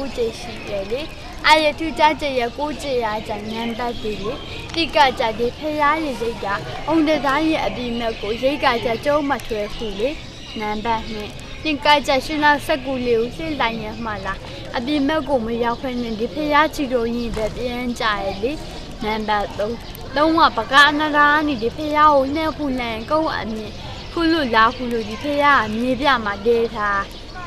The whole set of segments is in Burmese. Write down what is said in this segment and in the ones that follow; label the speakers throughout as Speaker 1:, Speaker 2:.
Speaker 1: ကိုကျရှိတယ်လေအာရထူကြကြရကိုကျရကြညံတတ်တယ်လေတိကကြဒီဖះရည်စိတ်ကအုံတသားရဲ့အပြီးမဲ့ကိုရိတ်ကကြကျုံးမထွဲခုလေနံပါတ်2တင်ကကြရှင်လာဆက်ကူလေးကိုရှင်းလိုက်ရမှလားအပြီးမဲ့ကိုမရောက်ခွင့်နဲ့ဒီဖះချီတော်ရင်ပဲပြန်ကြရလေနံပါတ်3သုံးကပကအနရာနီဒီဖះကိုနှဲ့ဖူလန်ကုန်းအမြင်ဖူလို့လာဖူလို့ဒီဖះကမြေပြမှာဒေးထား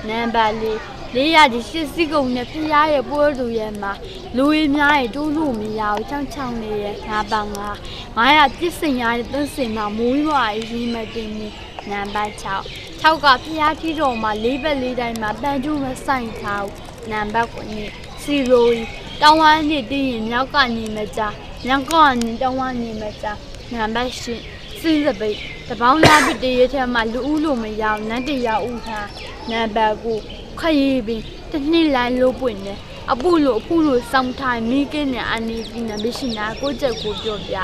Speaker 1: နံပါတ်4 လေးရဒီရှစ်စီကုံနဲ့ဖះရဲ့ပွဲသူရဲ့မှာလူရင်းများရဲ့တိုးလို့မရဘူးချောင်းချောင်းလေးရဲ့ငါပါငါငါရပြစ်စင်ရတဲ့သင်းစင်မှာမူးရွာရေးကြီးမတင်ဘူးနံပါတ်6 6ကဖះထီတော်မှာလေးဘက်လေးတိုင်းမှာပန်ကျူးမဆိုင်ထားဘူးနံပါတ်9စီရိုကြီးတောင်းဝမ်းနေတည်ရင်မြောက်ကနေမကြမြောက်ကနေတောင်းဝမ်းနေမကြနံပါတ်10စင်းစပိတ်တပေါင်းလားပစ်တရေထဲမှာလူဦးလို့မရအောင်နတ်တရားဥထားနံပါတ်9 ခရီးပင်တစ်နှစ်လိုင်းလို့ပွင့်နေအပူလို့အပူလို့စောင်းထိုင်မိကင်းနဲ့အန်နီကင်းနဲ့မရှိနာကိုချက်ကိုပြောပြ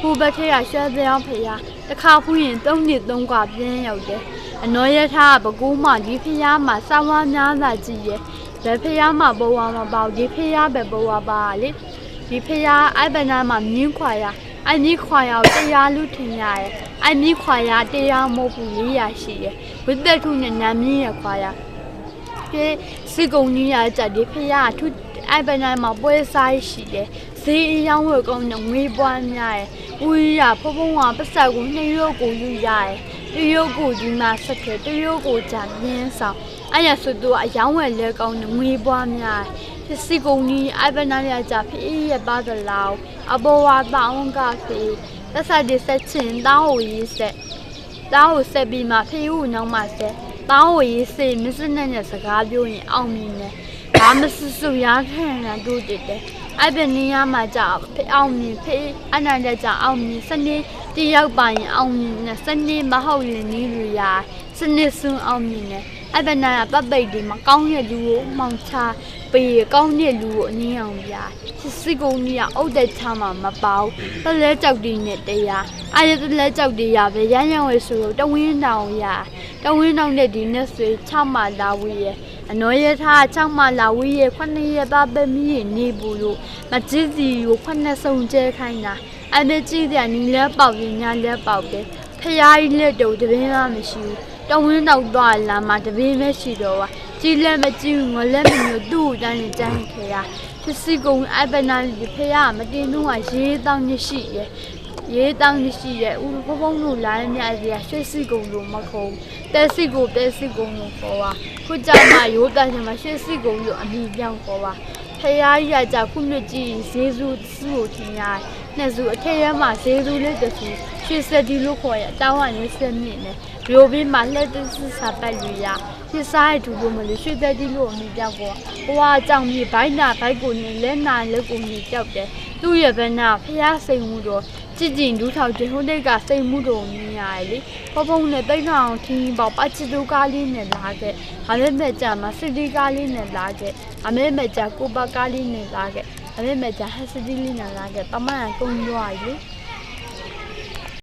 Speaker 1: ဟိုဘက်ထဲကရွှဲပြောင်းဖရာတစ်ခါဖူးရင်၃နှစ်၃ကပြင်းရောက်တယ်အနော်ရထားကပကူးမှဒီဖရာမှစောင်းဝါများသာကြည့်ရဲ့ဘယ်ဖရာမှဘဝမပေါ့ဒီဖရာပဲဘဝပါလေဒီဖရာအိုက်ဘနာမှာမြင်းခွာရအိုက်မြင်းခွာရကိုတရားလူထင်ရရဲ့အိုက်မြင်းခွာရတရားမဟုတ်ဘူးလေးရရှိရဲ့ဝိသက်ထုနဲ့နာမည်ရခွာရ ပြေစီကုံကြီးရကြဒီဖရထူအိုင်ပနိုင်မှာပွဲစားရှိတယ်ဈေးအယောင်းဝယ်ကောင်းတဲ့ငွေပွားများရဲ့ဦးရဖုံဖုံကပတ်ဆက်ကိုနှရုပ်ကိုယူရရဲ့တရုပ်ကိုဒီမှာဆက်ခဲ့တရုပ်ကိုကြမြင်းဆောင်အဲ့ရဆိုတော့အယောင်းဝယ်လဲကောင်းတဲ့ငွေပွားများရဲ့စီကုံကြီးအိုင်ပနိုင်ရကြဖေးရပါသလားအဘောဝါတောင်းကဖေးသက်ဆိုင်တဲ့ဆက်ချင်းတောင်းဟိုရေးဆက်တောင်းကိုဆက်ပြီးမှဖေးဦးနောက်မှဆက် တောင်းကိုရေးစေမစနဲ့နဲ့စကားပြောရင်အောင်မြင်တယ်ဘာမစစုရထန်တာတို့တည်တယ်အဲ့ဒီနေရာမှာကြာဖေးအောင်မြင်ဖေးအနန္တကြာအောင်မြင်စနေတယောက်ပါရင်အောင်မြင်နဲ့စနေမဟုတ်ရင်နီးလူရစနေစွန်းအောင်မြင်တယ် အဲ့ဒီနာပပိတ်ဒီမှာကောင်းတဲ့လူကိုမှောင်ချပေးကောင်းတဲ့လူကိုအနည်းအောင်ပြစစ်ကုန်းကြီးကအုတ်တဲ့ချမှာမပေါတလဲကြောက်တီနဲ့တရားအာရတလဲကြောက်တီရပဲရမ်းရမ်းဝဲဆိုတော့တဝင်းတောင်ရတဝင်းတောင်နဲ့ဒီနဲ့ဆွေ6မှလာဝေးရဲ့အနော်ရထား6မှလာဝေးရဲ့ခုနှစ်ရက်သားပဲမီးနေဘူးလို့မကြည့်စီကိုခုနှစ်စုံကျဲခိုင်းတာအဲ့ဒီကြည့်တဲ့နီလဲပေါက်ရင်ညာလဲပေါက်တယ်ဖျားကြီးလက်တော့တပင်းသားမရှိဘူး တဝင်းတောင်သွားလာမှတပင်းပဲရှိတော့ပါကြည်လည်းမကြည့်ဘူးငလည်းမမျိုးသူ့ကိုတန်းနေတန်းခေရဖြစ်စီကုံအပနာလီဖေရမတင်တော့ရေးတောင်းညရှိရဲ့ရေးတောင်းညရှိရဲ့ဦးဖဖုံးလို့လာရမြစီရရွှေစီကုံလို့မခုံတဲစီကိုတဲစီကုံလို့ခေါ်ပါခုကြမှာရိုးတန်းချင်မှာရွှေစီကုံလို့အမိပြောင်းခေါ်ပါ ဖရာကြီးရကြခုနှစ်ကြည့်ဇေစုစုကိုထင်ရနှစ်စုအထက်ရမှာဇေစုလေးတစုရွှေစက်ဒီလို့ခေါ်ရအတောင်းဝနေစက်မြင့်နဲ့ရိုးပြီးမှလက်တဆစာပတ်လူရ ပြစားရတူလို့မလို့ရွှေသက်ဒီလို့အမိပြောင်းခေါ်ဘွာကြောင့်မြေဘိုင်းနာဘိုက်ကိုနေလက်နာလက်ကိုနေကြောက်တယ်သူ့ရဲ့ဘက်နာဖះစိန်မှုတော့ကြည်ကြည်ဒူးထောက်တင်ဟိုတိတ်ကစိန်မှုတော့မြင်ရတယ်လေဖဖုံနဲ့တိတ်ထောင်ထင်းပေါပတ်ချီတူကားလေးနဲ့လာခဲ့အမေမဲ့ကြမှာစစ်တီကားလေးနဲ့လာခဲ့အမေမဲ့ကြကိုပါကားလေးနဲ့လာခဲ့အမေမဲ့ကြဟက်စတီလေးနဲ့လာခဲ့တမန်ကုန်းရွာလေ